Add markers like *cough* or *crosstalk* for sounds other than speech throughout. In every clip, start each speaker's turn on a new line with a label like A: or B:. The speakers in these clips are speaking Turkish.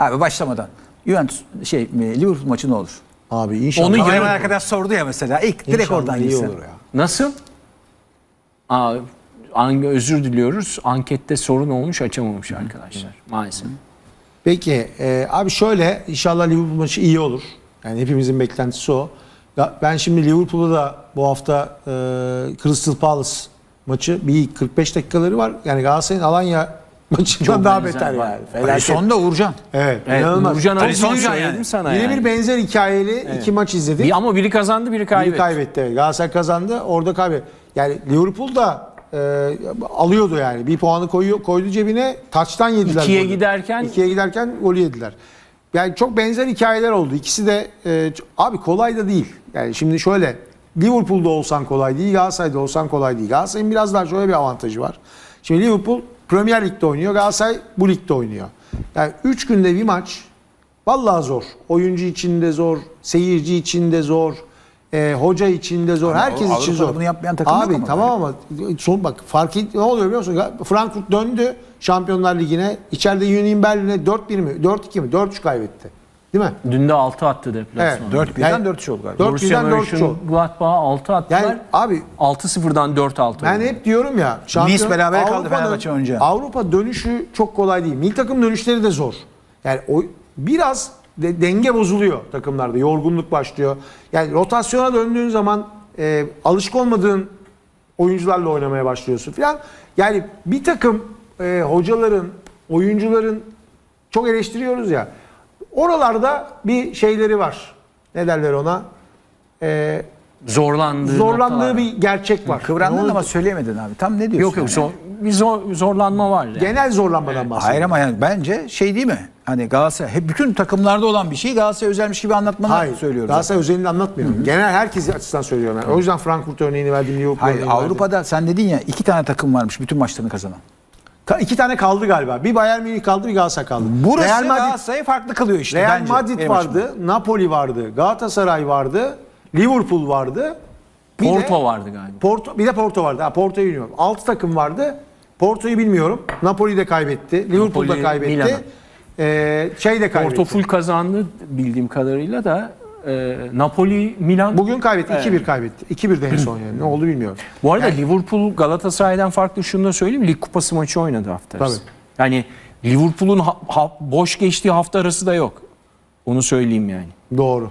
A: Abi başlamadan. Juventus şey e, Liverpool maçı ne olur?
B: Abi inşallah.
C: Onu
A: Hemen
C: yarın-
A: arkadaş sordu ya mesela. İlk direkt
B: İnşallah
A: oradan
B: iyi
A: gitsin.
B: olur ya.
C: Nasıl? Aa, an- özür diliyoruz. Ankette sorun olmuş açamamış arkadaşlar maalesef.
B: Peki e, abi şöyle inşallah Liverpool maçı iyi olur. Yani hepimizin beklentisi o. Ya Ben şimdi Liverpool'u da bu hafta e, Crystal Palace maçı bir 45 dakikaları var. Yani Galatasaray'ın Alanya maçından daha
C: benzer
B: beter
C: var.
B: yani.
A: Ali
B: Felaket.
A: sonda Uğurcan.
B: Evet,
C: Evet,
B: inanılmaz.
C: Nurcan
B: birebir-
C: söyledim
A: yani.
C: sana
B: Birebir
C: yani.
B: benzer hikayeli iki maç izledik.
C: Bir, ama biri kazandı biri
B: Biri
C: kaybetti.
B: kaybetti. evet. Galatasaray kazandı. Orada kaybetti. Yani Liverpool da e, alıyordu yani. Bir puanı koyuyor, koydu cebine. Taçtan yediler.
C: İkiye
B: golü.
C: giderken-
B: İkiye giderken golü yediler. Yani çok benzer hikayeler oldu. İkisi de e, ç- abi kolay da değil. Yani şimdi şöyle Liverpool'da olsan kolay değil, Galatasaray'da olsan kolay değil. Galatasaray'ın biraz daha şöyle bir avantajı var. Şimdi Liverpool Premier Lig'de oynuyor, Galatasaray bu ligde oynuyor. Yani 3 günde bir maç Vallahi zor. Oyuncu için de zor, seyirci için de zor, e, hoca için de zor,
A: Ama
B: herkes
A: Avrupa'da
B: için zor.
A: bunu yapmayan takım yok
B: Abi
A: ama
B: tamam ama son bak fark et, ne oluyor biliyor musun? Frankfurt döndü Şampiyonlar Ligi'ne. İçeride Union Berlin'e 4-1 mi? 4-2 mi? 4-3 kaybetti. Değil mi?
C: Dün de 6 attı
B: Evet.
C: deplasmanda.
A: 4-1'den
B: Yani-
A: 4-3 oldu galiba.
B: Dört-
C: Borussia
B: 4-1'den 4-3 oldu.
C: Mönchengladbach'a 6 attılar.
B: Yani abi
C: 6-0'dan 4-6
B: ben
C: oldu.
B: hep diyorum ya.
A: Nice berabere kaldı
B: Avrupa'nın-
A: Fenerbahçe önce.
B: Avrupa dönüşü çok kolay değil. Milli takım dönüşleri de zor. Yani o biraz de- denge bozuluyor takımlarda. Yorgunluk başlıyor. Yani rotasyona döndüğün zaman e, alışık olmadığın oyuncularla oynamaya başlıyorsun falan. Yani bir takım e, hocaların, oyuncuların çok eleştiriyoruz ya. Oralarda bir şeyleri var. Ne derler ona? E,
C: Zorlandığı
B: zorlandığı bir gerçek var.
A: Kıvrandın ama söyleyemedin abi. Tam ne diyorsun?
C: Yok yok
A: yani?
C: zor, bir zor, zorlanma var. Yani.
B: Genel zorlanmadan bahsediyorum.
A: Hayır ama yani bence şey değil mi? Hani Galatasaray hep bütün takımlarda olan bir şey Galatasaray özelmiş gibi anlatmanı
B: Hayır.
A: söylüyoruz.
B: Galatasaray özelini anlatmıyorum. Genel herkes açısından söylüyorum. Yani. O yüzden Frankfurt örneğini verdim. Liverpool
A: Hayır
B: örneğini verdim.
A: Avrupa'da sen dedin ya iki tane takım varmış bütün maçlarını kazanan.
B: Ka- iki tane kaldı galiba. Bir Bayern Münih kaldı, bir Galatasaray kaldı.
A: Burası
B: Real Madrid,
A: Galatasaray'ı farklı kılıyor işte
B: Real
A: bence.
B: Madrid
A: benim
B: vardı,
A: açımdan.
B: Napoli vardı, Galatasaray vardı, Liverpool vardı. Bir
C: Porto
B: de,
C: vardı galiba.
B: Porto, bir de Porto vardı. Ha, Porto'yu bilmiyorum. 6 takım vardı. Porto'yu bilmiyorum. Napoli de kaybetti. Liverpool da
C: Napoli,
B: kaybetti.
C: Milan'a.
B: Ee, şey de kaybetti.
C: Porto full kazandı bildiğim kadarıyla da e, Napoli, Milan.
B: Bugün kaybetti.
C: Evet.
B: 2-1 kaybetti. 2-1 de en son yani. Ne oldu bilmiyorum.
C: Bu arada Liverpool Galatasaray'dan farklı şunu da söyleyeyim. Lig kupası maçı oynadı hafta arası.
B: Tabii.
C: Yani Liverpool'un ha- ha- boş geçtiği hafta arası da yok. Onu söyleyeyim yani.
B: Doğru.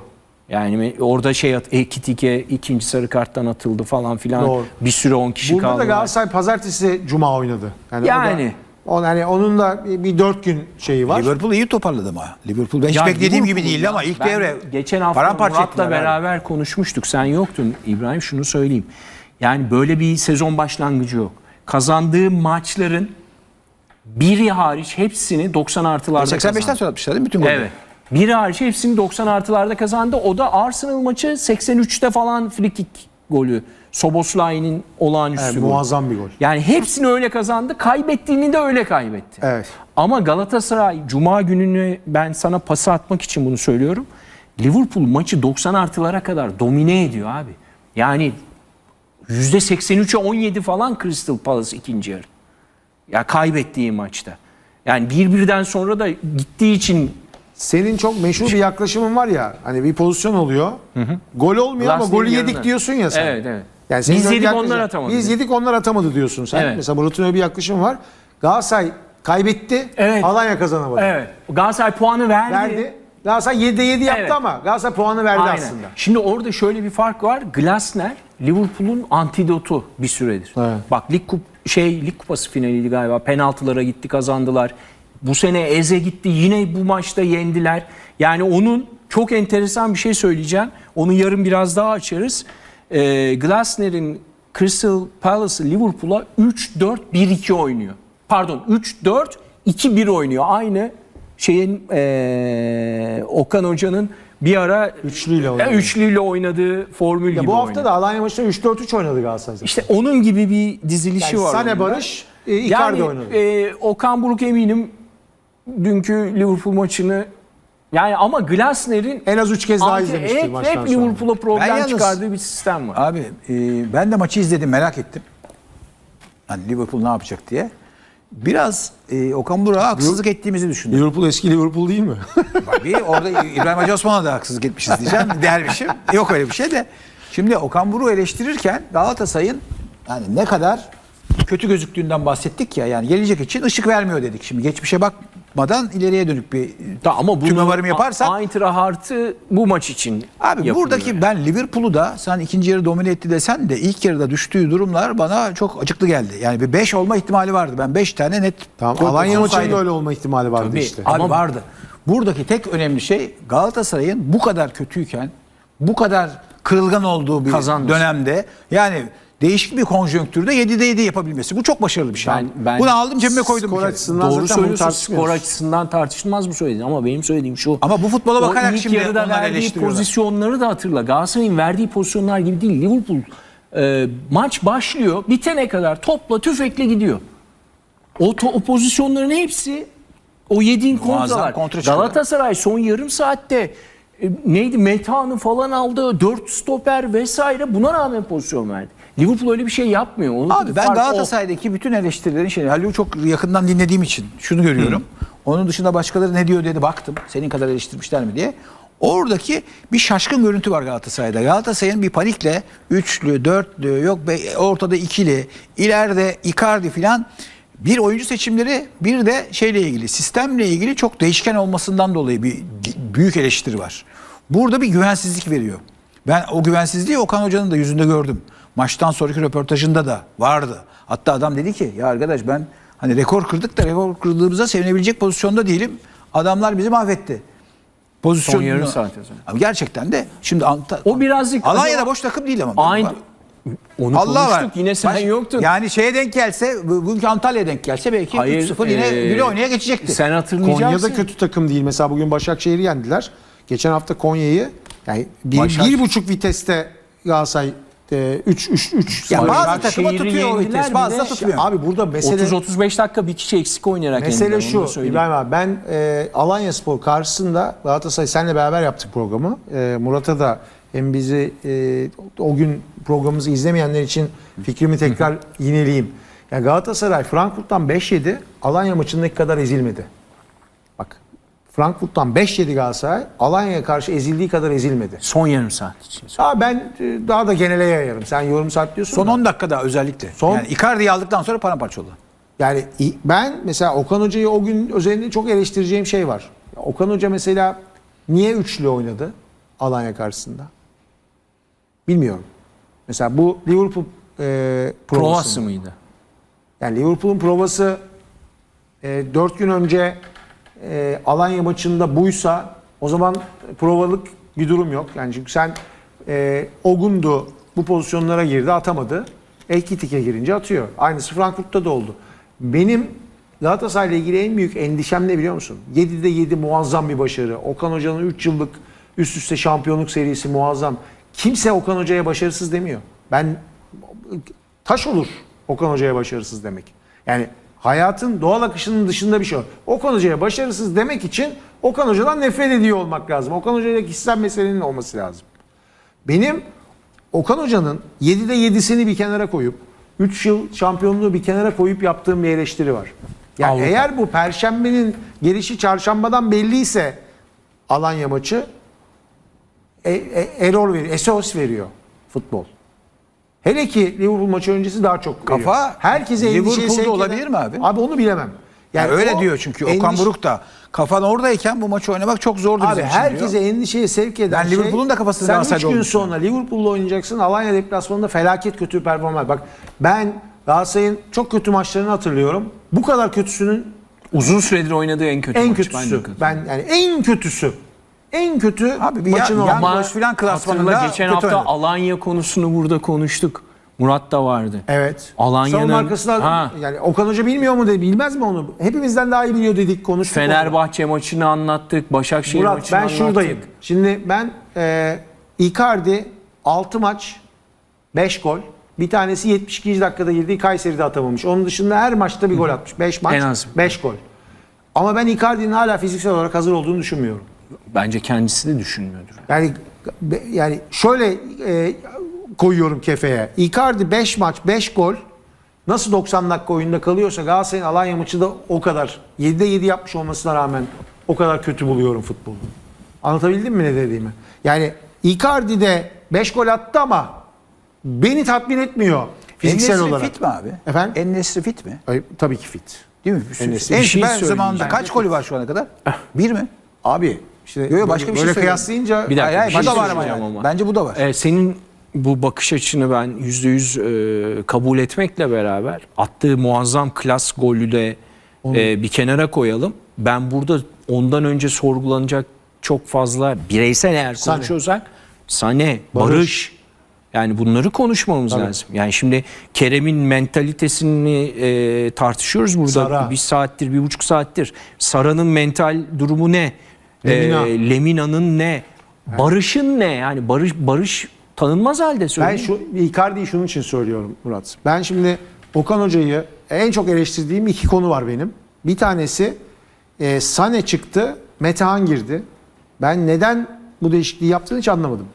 C: Yani orada şey at, Ekitike ikinci sarı karttan atıldı falan filan.
B: Doğru.
C: Bir süre 10 kişi
B: Burada
C: kaldı.
B: da Galatasaray pazartesi cuma oynadı. Yani,
C: Yani.
B: On, hani onun da bir, bir dört gün şeyi var.
A: Liverpool iyi toparladı ama. Liverpool ben hiç
C: Ya
A: beklediğim gibi
C: ya.
A: ama ilk
C: Ben
A: devre
C: geçen hafta Murat'la beraber konuşmuştuk. Sen yoktun İbrahim şunu söyleyeyim. Yani böyle bir sezon başlangıcı yok. Kazandığı maçların biri hariç hepsini 90 artılarda
A: 85'ten
C: kazandı.
A: sonra atmışlar değil mi bütün golleri?
C: Evet. Biri hariç hepsini 90 artılarda kazandı. O da Arsenal maçı 83'te falan frikik golü. Soboslai'nin olağanüstü
B: Evet,
C: golü.
B: muazzam bir gol.
C: Yani hepsini öyle kazandı. Kaybettiğini de öyle kaybetti.
B: Evet.
C: Ama Galatasaray Cuma gününü ben sana pası atmak için bunu söylüyorum. Liverpool maçı 90 artılara kadar domine ediyor abi. Yani %83'e 17 falan Crystal Palace ikinci yarı. Ya kaybettiği maçta. Yani bir birden sonra da gittiği için
B: Senin çok meşhur bir yaklaşımın var ya. Hani bir pozisyon oluyor. Gol olmuyor ama
C: Glasner'in
B: golü yedik
C: yanına.
B: diyorsun ya sen.
C: Evet, evet.
B: senin
C: Biz yedik, onlar atamadı.
B: Biz yedik onlar atamadı diyorsun sen.
C: Evet.
B: Mesela Murat'ın öyle bir yaklaşımı var. Galatasaray kaybetti.
C: Evet.
B: Alanya kazanamadı.
C: evet. Galatasaray puanı verdi.
B: Verdi. Galatasaray 7'de 7 yaptı
C: Evet.
B: ama Galatasaray puanı verdi
C: Aynen.
B: aslında.
C: Şimdi orada şöyle bir fark var. Glasner Liverpool'un antidotu bir süredir.
B: Evet.
C: Bak lig kup şey lig kupası finaliydi galiba. Penaltılara gitti kazandılar. Bu sene Eze gitti. Yine bu maçta yendiler. Yani onun çok enteresan bir şey söyleyeceğim. Onu yarın biraz daha açarız. Ee, Glasner'in Crystal Palace'ı Liverpool'a 3-4-1-2 oynuyor. Pardon 3-4-2-1 oynuyor. Aynı şeyin ee, Okan Hoca'nın bir ara
B: Üçlüyle oynadı.
C: üçlüyle oynadığı formül
B: Ya
C: gibi
B: bu hafta
C: oynadı.
B: da Alanya maçında 3-4-3 oynadı Galatasaray.
C: İşte onun gibi bir dizilişi
B: Yani
C: var.
B: Sane. Barış, e, Icardi
C: yani,
B: oynadı.
C: e, Okan Buruk eminim dünkü Liverpool maçını yani ama Glasner'in
B: En az 3 kez daha
C: anti-
B: izlemiştir
C: hep,
B: maçtan
C: hep
B: sonra.
C: Liverpool'a
A: Ben
C: problem
A: yalnız-
C: çıkardığı bir sistem var.
A: Abi e, ben de maçı izledim merak ettim. Hani Liverpool ne yapacak diye. biraz e, Okan Burak'a haksızlık ettiğimizi düşündüm.
B: Liverpool eski Liverpool değil mi? *laughs*
A: Bir orada İbrahim Hacı Osman'a da haksızlık etmişiz diyeceğim. Dervişim. Yok öyle bir şey de. Şimdi Okan Buruk'u eleştirirken Galatasaray'ın yani ne kadar kötü gözüktüğünden bahsettik ya. Yani gelecek için ışık vermiyor dedik. Şimdi geçmişe bakmadan ileriye dönük bir
C: Da ama bunu
A: tüme varım yaparsak
C: Eintracht'ı bu maç için
A: Abi
C: yapılıyor
A: buradaki
C: yani.
A: ben Liverpool'u da sen ikinci yarı domine etti desen de ilk yarıda düştüğü durumlar bana çok acıklı geldi. Yani bir 5 olma ihtimali vardı. Ben 5 tane net
B: tamam Alanya maçında öyle olma ihtimali vardı
C: Tabii.
B: işte.
A: Abi
C: Ama-
A: vardı. Buradaki tek önemli şey Galatasaray'ın bu kadar kötüyken bu kadar kırılgan olduğu bir
C: Kazanması.
A: dönemde yani değişik bir konjonktürde 7'de 7 yapabilmesi. Bu çok başarılı bir şey.
C: Ben- ben-
A: Bunu aldım cebime koydum.
B: Skor
A: kere.
B: açısından
C: Doğru söylüyorsun. Skor açısından tartışılmaz bu söylediğin ama benim söylediğim şu.
A: Ama bu futbola bakarak
C: o ilk
A: şimdi
C: yarıda verdiği pozisyonları da hatırla. Galatasaray'ın verdiği pozisyonlar gibi değil. Liverpool e, maç başlıyor. Bitene kadar topla tüfekle gidiyor. O, to- o pozisyonların hepsi o yediğin kontralar.
A: kontra.
C: Galatasaray son yarım saatte e, neydi Meta'nı falan aldı. Dört stoper vesaire buna rağmen pozisyon verdi. Liverpool öyle bir şey yapmıyor. Onun
A: Abi ben
C: fark o.
A: Galatasaray'daki bütün eleştirilerin şey, Halil'i çok yakından dinlediğim için şunu görüyorum. Onun dışında başkaları ne diyor dedi baktım. Senin kadar eleştirmişler mi diye. Oradaki bir şaşkın görüntü var Galatasaray'da. Galatasaray'ın bir panikle üçlü, dörtlü, yok be- ortada ikili, ileride Icardi filan bir oyuncu seçimleri bir de şeyle ilgili sistemle ilgili çok değişken olmasından dolayı bir büyük eleştiri var. Burada bir güvensizlik veriyor. Ben o güvensizliği Okan Hoca'nın da yüzünde gördüm. Maçtan sonraki röportajında da vardı. Hatta adam dedi ki ya arkadaş ben hani rekor kırdık da rekor kırdığımıza sevinebilecek pozisyonda değilim. Adamlar bizi mahvetti. Pozisyonunu.
C: Son yarım saat o.
A: Abi gerçekten de şimdi Anta-
C: O birazcık-
A: Alanya'da boş takım değil ama.
C: Aynı onu
A: Allah
C: konuştuk
A: var.
C: yine sen
A: Baş-
C: yoktun.
A: Yani şeye denk gelse, bu- bugünkü Antalya'ya denk gelse belki
C: Hayır,
A: 3-0 yine
C: e,
A: güle oynaya geçecekti.
C: Sen hatırlayacaksın.
B: Konya'da kötü takım değil. Mesela bugün Başakşehir'i yendiler. Geçen hafta Konya'yı yani bir,
A: Başak-
B: bir buçuk viteste Galatasaray 3 3 3
A: Ya bazı takıma tutuyor o
C: yendiler,
A: vites, bazı da
C: de-
A: tutmuyor.
B: Abi burada mesele
C: 30-35 dakika bir kişi eksik oynayarak
B: Mesele
C: yendiler, onu
B: şu
C: söyleyeyim.
B: İbrahim abi ben e, Alanya Spor karşısında Galatasaray senle beraber yaptık programı. E, Murat'a da hem bizi e, o gün programımızı izlemeyenler için fikrimi tekrar yineleyeyim. Ya Galatasaray Frankfurt'tan 5 yedi. Alanya maçındaki kadar ezilmedi. Frankfurt'tan 5 yedi Galatasaray. Alanya'ya karşı ezildiği kadar ezilmedi.
C: Son yarım saat için.
B: Ha ben e, daha da genele yayarım. Sen yorum saat diyorsun.
A: Son
B: da.
A: 10 dakikada özellikle.
B: Son-
A: Yani Icardi'yi aldıktan sonra paramparça oldu.
B: Yani i- ben mesela Okan Hoca'yı o gün özelinde çok eleştireceğim şey var. Okan Hoca mesela niye üçlü oynadı Alanya karşısında? Bilmiyorum. Mesela bu Liverpool e, provası.
C: Provası
B: mı?
C: mıydı?
B: Yani Liverpool'un provası e, 4 gün önce e, Alanya maçında buysa o zaman provalık bir durum yok. Yani çünkü sen e, Ogundu bu pozisyonlara girdi atamadı. Ekitike girince atıyor. Aynısı Frankfurt'ta da oldu. Benim Galatasaray'la ilgili en büyük endişem ne biliyor musun? 7'de 7 muazzam bir başarı. Okan Hoca'nın 3 yıllık üst üste şampiyonluk serisi muazzam. Kimse Okan Hoca'ya başarısız demiyor. Ben taş olur Okan Hoca'ya başarısız demek. Yani hayatın doğal akışının dışında bir şey. Okan Hoca'ya başarısız demek için Okan Hoca'dan nefret ediyor olmak lazım. Okan Hoca'yla kişisel meselenin olması lazım. Benim Okan Hoca'nın 7'de 7'sini bir kenara koyup 3 yıl şampiyonluğu bir kenara koyup yaptığım bir eleştiri var. Yani
C: Avrupa.
B: eğer bu perşembenin gelişi çarşambadan belliyse Alanya maçı e, e, error veriyor, SOS veriyor futbol. Hele ki Liverpool maçı öncesi daha çok veriyor.
A: Kafa
B: Herkese endişeye sevk eden-
A: olabilir mi abi?
B: Abi onu bilemem.
A: Yani öyle
B: o
A: diyor çünkü Okan
B: endiş-
A: Buruk da kafan oradayken bu maçı oynamak çok zordur
B: Abi
A: bizim için
B: herkese
A: diyor.
B: endişeye sevk eden
A: Ben
B: şey,
A: Liverpool'un da kafasını
B: Sen 3
A: Galatasaray'da
B: gün
A: olduğunu
B: sonra Liverpool'la oynayacaksın. Alanya deplasmanında felaket kötü bir performans. Bak ben Galatasaray'ın çok kötü maçlarını hatırlıyorum. Bu kadar kötüsünün
C: Uzun süredir oynadığı en kötü
B: en
C: maç.
B: kötüsü.
C: Ben de
B: Ben yani en kötüsü. En kötü
A: Abi bir
B: maçın
A: ya- yan- Boş filan klasmanında
C: geçen hafta
A: oynadı.
C: Alanya konusunu burada konuştuk. Murat da vardı.
B: Evet.
C: Alanya'nın-
B: arkasında yani Okan Hoca bilmiyor mu dedi. Bilmez mi onu? Hepimizden daha iyi biliyor dedik konuştuk. onu.
C: Fenerbahçe maçını anlattık. Başakşehir
B: Murat
C: maçını
B: ben
C: anlattık.
B: şuradayım. Şimdi ben e, Icardi 6 maç 5 gol. Bir tanesi 72. dakikada girdi. Kayseri'de atamamış. Onun dışında her maçta bir gol atmış. 5 maç
C: En az.
B: 5 gol. Ama ben Icardi'nin hala fiziksel olarak hazır olduğunu düşünmüyorum.
C: Bence kendisi de düşünmüyordur.
B: Yani yani şöyle e, koyuyorum kefeye. Icardi 5 maç 5 gol nasıl 90 dakika oyunda kalıyorsa Galatasaray'ın Alanya maçı da o kadar 7'de 7 yapmış olmasına rağmen o kadar kötü buluyorum futbolu. Anlatabildim mi ne dediğimi? Yani Icardi de 5 gol attı ama beni tatmin etmiyor fiziksel
A: En-Nesyri
B: olarak.
A: fit mi abi?
B: Efendim?
A: En-Nesyri fit mi?
B: Ay, tabii ki fit.
A: Değil mi? En
C: Bir şey
A: zamanında kaç golü var şu ana kadar? Bir mi?
B: Abi işte
A: Yo, yo, başka bir şey
B: böyle
A: söyleyeyim.
B: kıyaslayınca
C: Bir dakika,
A: Hayır, hayır,
C: bir
A: bu
C: şey
A: da var ama yani.
C: ama.
A: Bence bu da var.
C: Ee, senin bu bakış açını ben yüzde yüz e, kabul etmekle beraber attığı muazzam klas golü de e, bir kenara koyalım. Ben burada ondan önce sorgulanacak çok fazla bireysel eğer
B: Sane.
C: konuşuyorsak Sane, Barış.
B: Barış.
C: Yani bunları konuşmamız
B: Tabii.
C: lazım. Yani şimdi Kerem'in mentalitesini e, tartışıyoruz burada.
B: Sara.
C: Bir saattir, bir buçuk saattir. Sara'nın mental durumu ne?
B: Lemina.
C: E, Lemina'nın ne? Barış'ın ne? Yani Barış Barış tanınmaz halde
B: Ben
C: söyleyeyim.
B: şu Icardi'yi şunun için söylüyorum Murat. Ben şimdi Okan Hoca'yı en çok eleştirdiğim iki konu var benim. Bir tanesi e, Sane çıktı, Metehan girdi. Ben neden bu değişikliği yaptığını hiç anlamadım.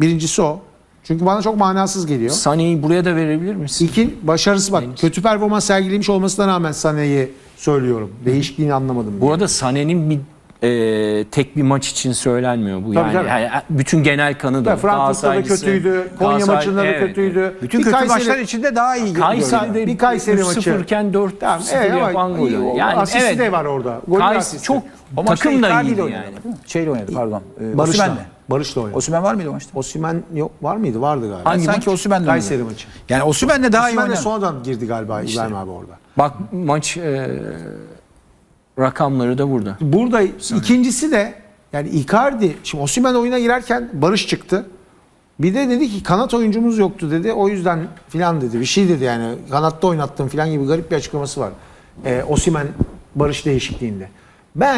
B: Birincisi o. Çünkü bana çok manasız geliyor.
C: Sane'yi buraya da verebilir misin?
B: İki başarısı bak. Kötü performans sergilemiş olmasına rağmen Sane'yi söylüyorum. Değişikliğini anlamadım.
C: Bu arada Sane'nin bir e, tek bir maç için söylenmiyor bu yani.
B: tabii.
C: Yani bütün genel kanı da.
B: Frankfurt'ta da kötüydü. Konya maçında da
C: evet,
B: kötüydü.
A: Bütün
B: Bir
A: kötü
B: Kayseri-
A: maçlar içinde daha iyi görüyorum.
C: Kayseri'de
B: Bir Kayseri maçı.
C: 0'ken 4
B: Tamam,
C: 0
B: evet ama
C: yapan golü. Yani
B: asisti
C: evet.
B: de var orada.
C: Kayseri
B: asisti.
C: çok
A: O maçta
C: takım da iyiydi
A: oynadı,
C: yani.
A: değil mi? Şeyle oynadı pardon. Ee,
B: Barış'la.
A: Osimhen'le.
B: Barış'la oynadı.
A: Osimhen var mıydı o maçta?
B: Osimhen yok var mıydı? Vardı galiba.
C: Hangi
A: Sanki? Osimhen'le
B: Kayseri maçı.
A: Yani Osimhen'le daha iyi oynadı.
B: sonradan girdi galiba İbrahim abi orada.
C: Bak maç e, rakamları da burada.
B: Burada ikincisi de yani Icardi şimdi Osimhen oyuna girerken Barış çıktı. Bir de dedi ki kanat oyuncumuz yoktu dedi. O yüzden filan dedi. Bir şey dedi yani kanatta oynattım filan gibi garip bir açıklaması var. Ee, Osimhen Barış değişikliğinde. Ben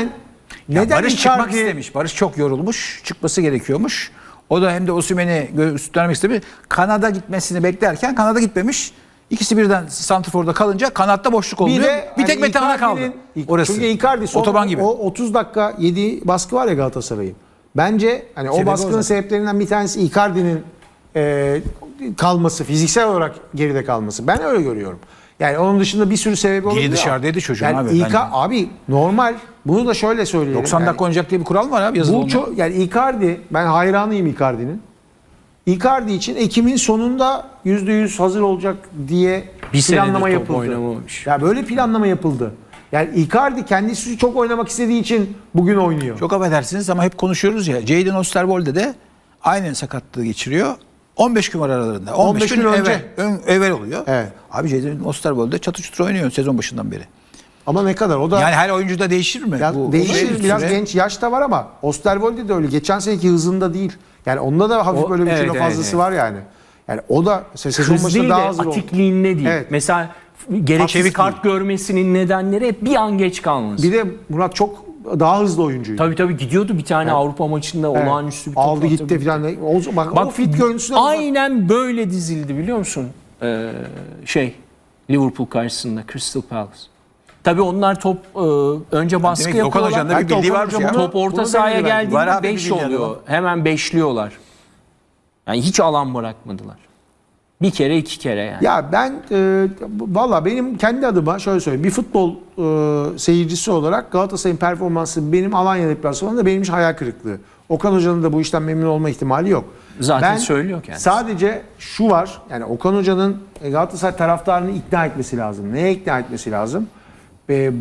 A: Ya
B: neden
A: Barış çıkmak
B: Icardi-
A: istemiş. Barış çok yorulmuş. Çıkması gerekiyormuş. O da hem de Osimhen'i gö- üstlenmek istemiş. Kanada gitmesini beklerken Kanada gitmemiş. İkisi birden Santrfor'da kalınca kanatta boşluk oldu.
B: Bir de
A: bir tek
B: hani
A: Metehan'a kaldı. Orası.
B: Çünkü Icardi son
A: Otoban gibi.
B: o 30 dakika yediği baskı var ya Galatasaray'ın. Bence hani o
A: Sebebi o
B: baskının
A: zaten.
B: sebeplerinden bir tanesi Icardi'nin e, kalması, fiziksel olarak geride kalması. Ben öyle görüyorum. Yani onun dışında bir sürü sebebi olabilir.
A: dışarıdaydı çocuğun
B: yani
A: abi,
B: İka-
A: bence.
B: abi normal. Bunu da şöyle söyleyelim.
A: 90
B: Yani
A: dakika oynayacak diye bir kural mı var abi yazılı
B: bu çok yani Icardi ben hayranıyım Icardi'nin. Icardi için Ekim'in sonunda %100 hazır olacak diye
C: Bir
B: planlama
C: top
B: yapıldı.
C: oynamamış.
B: Ya böyle planlama yapıldı. Yani Icardi kendisi çok oynamak istediği için bugün oynuyor.
A: Çok affedersiniz ama hep konuşuyoruz ya. Jadon Osterwolde de aynı sakatlığı geçiriyor. 15 gün var aralarında. 15,
B: 15
A: gün,
B: gün önce.
A: evvel, ön- evvel oluyor.
B: Evet.
A: Abi Jadon Osterwolde çatı çutur oynuyor sezon başından beri.
B: Ama ne kadar o da
A: Yani her oyuncu da değişir mi?
B: ya
A: Bu-
B: değişir
A: bu
B: biraz
A: süre-
B: genç yaşta var ama Osterwolde de öyle. Geçen seneki hızında değil. Yani onda da hafif
C: O-
B: böyle bir
C: evet,
B: kilo
C: evet,
B: fazlası
C: evet.
B: var yani. Yani o da se- sezon başında daha
C: de
B: hazır oldu.
C: atikliğinde değil.
B: Evet.
C: Mesela gereksiz
A: Çevik
C: kart görmesinin nedenleri hep bir an geç kalması.
B: Bir de Murat çok daha hızlı oyuncuydu.
C: Tabii tabii gidiyordu bir tane Avrupa maçında
B: Evet.
C: olağanüstü bir top
B: Aldı gitti falan. O, bak,
C: Bak
B: o fit görüntüsüne
C: aynen böyle dizildi biliyor musun? Ee, şey Liverpool karşısında Crystal Palace. Tabii onlar top e, önce baskı
A: Demek ki Okan
C: yapıyorlar.
A: Hoca'nın da bir
B: Belki
A: bildiği varmış ya.
C: Top orta
B: bunu
C: sahaya.
A: Var
C: geldiğinde
A: abi bir
C: 5
A: bildiği
C: oluyor.
A: adam.
C: Hemen beşliyorlar. Yani hiç alan bırakmadılar. Bir kere iki kere yani.
B: Ya ben e, valla benim kendi adıma şöyle söyleyeyim. Bir futbol e, seyircisi olarak Galatasaray'ın performansı benim Alanya deplasmanında benim için hayal kırıklığı. Okan Hoca'nın da bu işten memnun olma ihtimali yok.
C: Zaten söylüyor kendisi.
B: Sadece şu var. Yani Okan Hoca'nın e, Galatasaray taraftarını ikna etmesi lazım. Neye ikna etmesi lazım? E,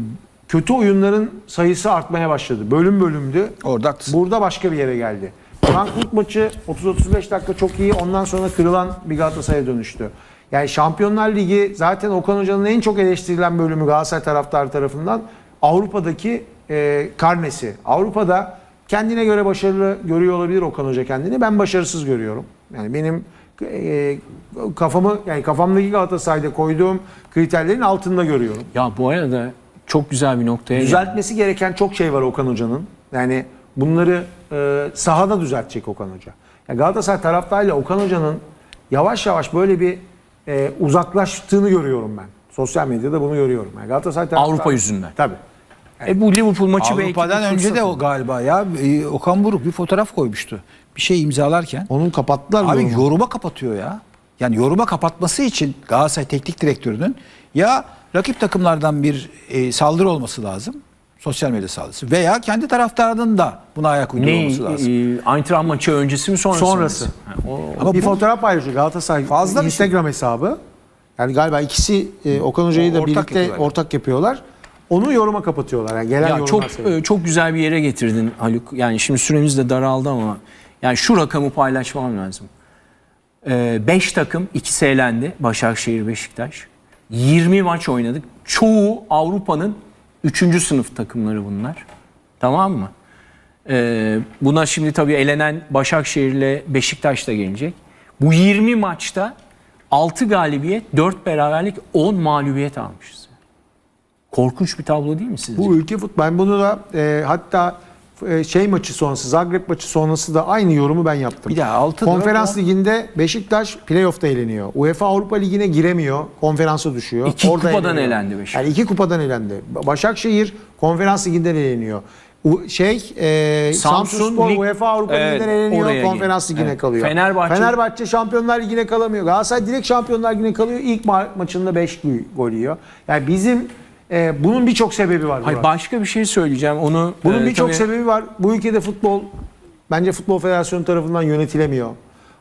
B: kötü oyunların sayısı artmaya başladı. Bölüm bölümdü.
A: Orada haklısın.
B: Burada başka bir yere geldi. Frankfurt maçı 30-35 dakika çok iyi. Ondan sonra kırılan bir Galatasaray'a dönüştü. Yani Şampiyonlar Ligi zaten Okan Hoca'nın en çok eleştirilen bölümü Galatasaray taraftarı tarafından Avrupa'daki e, karnesi. Avrupa'da kendine göre başarılı görüyor olabilir Okan Hoca kendini. Ben başarısız görüyorum. Yani benim e, kafamı yani kafamdaki Galatasaray'da koyduğum kriterlerin altında görüyorum.
C: Ya bu arada çok güzel bir noktaya.
B: Düzeltmesi gereken çok şey var Okan Hoca'nın. Yani bunları e, sahada düzeltecek Okan Hoca. Ya Galatasaray taraftarıyla Okan Hoca'nın yavaş yavaş böyle bir e, uzaklaştığını görüyorum ben. Sosyal medyada bunu görüyorum. Yani Galatasaray taraftarı-
C: Avrupa yüzünden.
B: Tabii.
C: E bu Liverpool maçı belki
A: Avrupa'dan
C: bir
A: önce
C: fırsat
A: de
C: oldu.
A: o galiba ya e, Okan Buruk bir fotoğraf koymuştu. Bir şey imzalarken.
B: Onu kapattılar
A: Abi
B: yorumu.
A: yoruma kapatıyor ya. yani yoruma kapatması için Galatasaray teknik direktörünün ya rakip takımlardan bir e, saldırı olması lazım. Sosyal medya saldırısı veya kendi taraftarının da buna ayak uydurması lazım.
C: E, Eintracht maçı öncesi mi sonrası mı?
B: Sonrası.
C: O-
A: Ama
B: bir
A: bu-
B: fotoğraf paylaşıyor Galatasaray
A: Fazla şey.
B: Instagram hesabı. Yani galiba ikisi e, Okan Hoca'yı da birlikte
A: yapıyorlar.
B: ortak yapıyorlar. Onu yoruma kapatıyorlar. Yani gelen
C: Ya
B: yorumlar
C: çok
B: sebebiyle.
C: e, çok güzel bir yere getirdin Haluk. Yani şimdi süremiz de daraldı ama yani şu rakamı paylaşmam lazım. 5 takım, ikisi elendi. Başakşehir, Beşiktaş. 20 maç oynadık. Çoğu Avrupa'nın 3. sınıf takımları bunlar. Tamam mı? Ee, buna şimdi tabii elenen Başakşehir'le Beşiktaş da gelecek. Bu 20 maçta 6 galibiyet, 4 beraberlik, 10 mağlubiyet almışız. Korkunç bir tablo değil mi sizce?
B: Bu ülke futbol. Ben bunu da e, hatta şey maçı sonrası, Zagreb maçı sonrası da aynı yorumu ben yaptım.
A: Bir daha altı
B: Konferans
A: dört, on-
B: liginde Beşiktaş playoff'ta eleniyor. UEFA Avrupa Ligi'ne giremiyor. Konferansa düşüyor.
C: İki kupadan elendi Beşiktaş.
B: Yani iki kupadan elendi. Başakşehir konferans liginden eleniyor. U- şey e,
C: Samsun
B: Samsun
C: Lig-
B: UEFA Avrupa
C: Evet,
B: Ligi'nden eleniyor. Konferans ligine
C: Evet.
B: kalıyor.
C: Fenerbahçe-
B: Fenerbahçe Şampiyonlar Ligi'ne kalamıyor. Galatasaray direkt Şampiyonlar Ligi'ne kalıyor. İlk ma- maçında 5 gol yiyor. Yani bizim e, bunun birçok sebebi var.
C: Hayır,
B: Murat.
C: başka bir şey söyleyeceğim. Onu
B: Bunun
C: e,
B: birçok
C: tabii-
B: sebebi var. Bu ülkede futbol bence Futbol Federasyonu tarafından yönetilemiyor.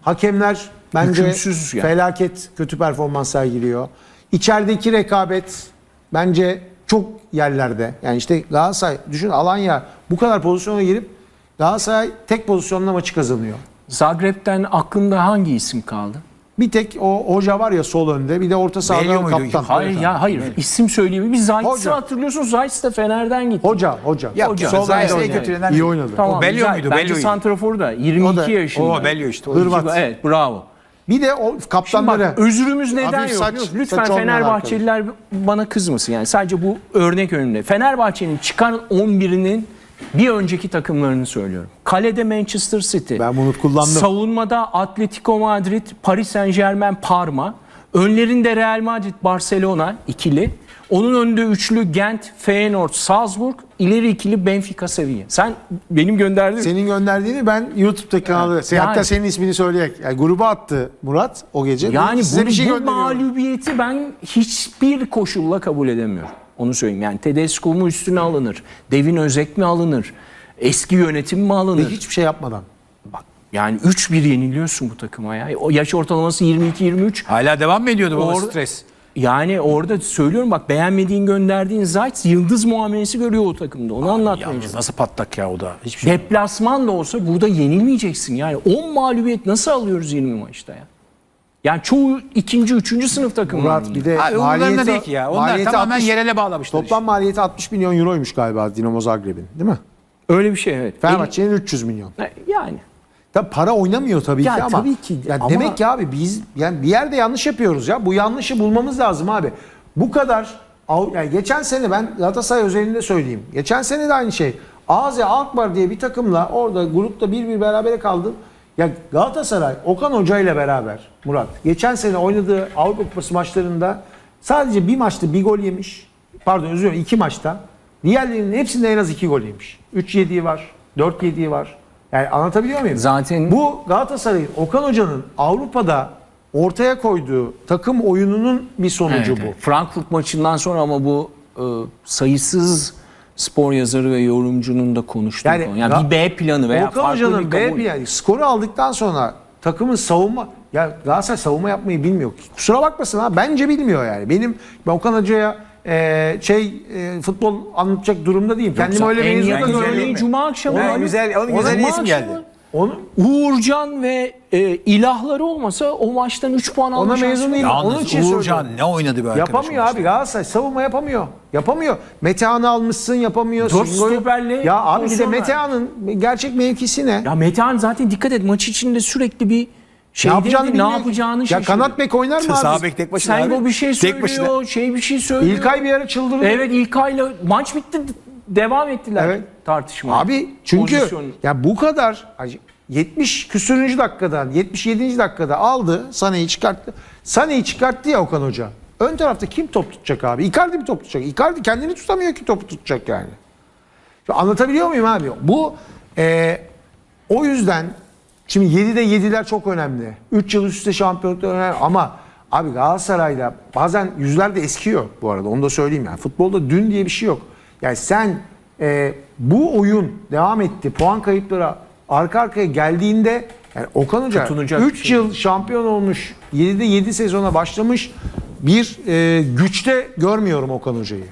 B: Hakemler bence
C: Hükümsüz yani.
B: felaket kötü performans sergiliyor. İçerideki rekabet bence çok yerlerde. Yani işte Galatasaray düşün Alanya bu kadar pozisyona girip Galatasaray tek pozisyonla maçı kazanıyor.
C: Zagreb'ten aklında hangi isim kaldı?
B: Bir tek o hoca var ya sol önde bir de orta sahada
A: muydu?
B: kaptan.
C: Hayır ya hayır isim söyleyeyim. Bir Zayt'sı
B: Hoca.
C: hatırlıyorsunuz. Zayt de Fener'den gitti.
B: Hoca, hoca.
A: Ya
C: Hoca,
A: sol
C: Zayt
A: en
C: oynuyor.
A: kötülerinden
B: İyi oynadı.
A: O Bello
C: güzel.
A: muydu?
C: Bence santrafor da 22
B: O da-
C: yaşında.
A: O Bello işte. O
B: Hırvat.
C: Evet bravo.
B: Bir de o
C: Şimdi
B: kaptanları.
C: bak özrümüz neden
B: Hafif
C: yok?
B: saç-
C: biliyor musun? Lütfen
B: saç olmayan
C: Fenerbahçeliler bana kızmasın. Yani sadece bu örnek önünde. Fenerbahçe'nin çıkan 11'inin bir önceki takımlarını söylüyorum. Kalede Manchester City.
B: Ben bunu kullandım.
C: Savunmada Atletico Madrid, Paris Saint Germain, Parma. Önlerinde Real Madrid, Barcelona ikili. Onun önünde üçlü Gent, Feyenoord, Salzburg. ileri ikili Benfica, Sevilla. Sen benim gönderdiğim
B: Senin gönderdiğini ben YouTube'daki kanalı,
C: Yani-
B: hatta senin ismini söyleyerek, yani gruba attı Murat o gece.
C: Yani bu,
B: bir şey
C: bu mağlubiyeti ben hiçbir koşulla kabul edemiyorum. Onu söyleyeyim. Yani Tedesco mu üstüne alınır? Devin Özek mi alınır? Eski yönetim mi
B: Ve
C: alınır?
B: hiçbir şey yapmadan.
C: Bak yani 3-1 yeniliyorsun bu takıma ya. O yaş ortalaması 22-23.
A: Hala devam mı ediyordu bu stres?
C: Yani orada söylüyorum bak beğenmediğin gönderdiğin Zayt yıldız muamelesi görüyor o takımda. Onu anlatmaya
A: Yalnız
C: çalışıyorum.
A: nasıl patlak ya o da. Hiçbir şey.
C: Deplasman da olsa burada yenilmeyeceksin. Yani 10 mağlubiyet nasıl alıyoruz 20 maçta ya? Yani çoğu ikinci, üçüncü sınıf takımlar.
B: Murat bir de
A: Abi
B: maliyeti,
A: değil ki ya. Onlar
B: maliyeti
A: tamamen
B: 60
A: yerele bağlamışlar.
B: Toplam maliyeti 60 milyon euroymuş galiba Dinamo Zagreb'in değil mi?
C: Öyle bir şey evet.
B: Fenerbahçe'nin 300 milyon.
C: E, Yani.
B: Tabii para oynamıyor tabii
C: Ya
B: ki ama.
C: tabii ki.
B: Ya
C: Ama-
B: demek ki abi biz yani bir yerde yanlış yapıyoruz ya. Bu yanlışı bulmamız lazım abi. Bu kadar yani geçen sene ben Galatasaray özelinde söyleyeyim. Geçen sene de aynı şey. AZ Alkmaar diye bir takımla orada grupta bir bir berabere kaldı. Ya Galatasaray Okan Hoca ile beraber Murat geçen sene oynadığı Avrupa Kupası maçlarında sadece bir maçta bir gol yemiş. Pardon özür dilerim iki maçta. Diğerlerinin hepsinde en az iki gol yemiş. 3 yediği var. 4 yediği var. Yani anlatabiliyor muyum?
C: Zaten-
B: bu Galatasaray'ın Okan Hoca'nın Avrupa'da ortaya koyduğu takım oyununun bir sonucu
C: Evet,
B: bu.
C: evet. Frankfurt maçından sonra ama bu e, sayısız spor yazarı ve yorumcunun da konuştuğu
B: Yani
C: konu. Yani
B: Ga-
C: bir B planı veya
B: Okan
C: farklı
B: Hoca'nın
C: bir
B: B
C: kabul.
B: yani skoru aldıktan sonra takımın savunma ya Galatasaray savunma yapmayı bilmiyor. Kusura bakmasın ha bence bilmiyor yani. Benim ben Okan Hoca'ya e, şey e, futbol anlatacak durumda değilim. Kendimi
C: Yoksa
B: öyle
C: en
B: mezun da
C: yakın
B: görmüyorum.
C: örneği Cuma akşamı. Abi.
A: güzel- onun güzel isim geldi.
B: Onu
C: Uğurcan ve e, ilahları olmasa o maçtan 3 puan alma
B: Ona mezun değil. Onun
A: Yalnız
B: için
A: Uğurcan
B: söylüyorum.
A: ne oynadı be arkadaşım.
B: Yapamıyor abi Galatasaray savunma yapamıyor. Yapamıyor. Metehan'ı almışsın yapamıyor.
C: Dört
B: Singo'yu-
C: stoperle
B: Ya abi bir de Metehan'ın gerçek mevkisi ne?
C: Ya Metehan zaten dikkat et maç içinde sürekli bir şey
B: ne yapacağını
C: ne
B: bilmiyor ki.
C: yapacağını
B: Ya
C: şaşırıyor.
B: kanat bek oynar mı abi?
A: Sağ bek tek başına
C: Sengo
A: abi.
C: bir şey
A: Tek
C: söylüyor,
A: başına.
C: şey bir şey söylüyor.
B: İlkay bir ara çıldırdı.
C: Evet İlkay'la maç bitti devam ettiler
B: Evet.
C: tartışma.
B: Abi çünkü
C: Pozisyon.
B: ya bu kadar acı- 70 küsürüncü dakikadan 77. dakikada aldı Sané'yi çıkarttı. Sané'yi çıkarttı ya Okan Hoca. Ön tarafta kim top tutacak abi? Icardi mi top tutacak? Icardi kendini tutamıyor ki topu tutacak yani. Şu anlatabiliyor muyum abi? Bu e, o yüzden Şimdi 7'de 7'ler çok önemli. 3 yıl üst üste şampiyonluklar önemli ama abi Galatasaray'da bazen yüzler de eskiyor bu arada onu da söyleyeyim yani. Futbolda dün diye bir şey yok. Yani sen e, bu oyun devam etti. Puan kayıpları arka arkaya geldiğinde yani Okan Hoca
C: Tutunacak
B: 3
C: bir şey
B: yıl şampiyon olmuş 7'de 7 sezona başlamış bir e, güçte görmüyorum Okan Hoca'yı.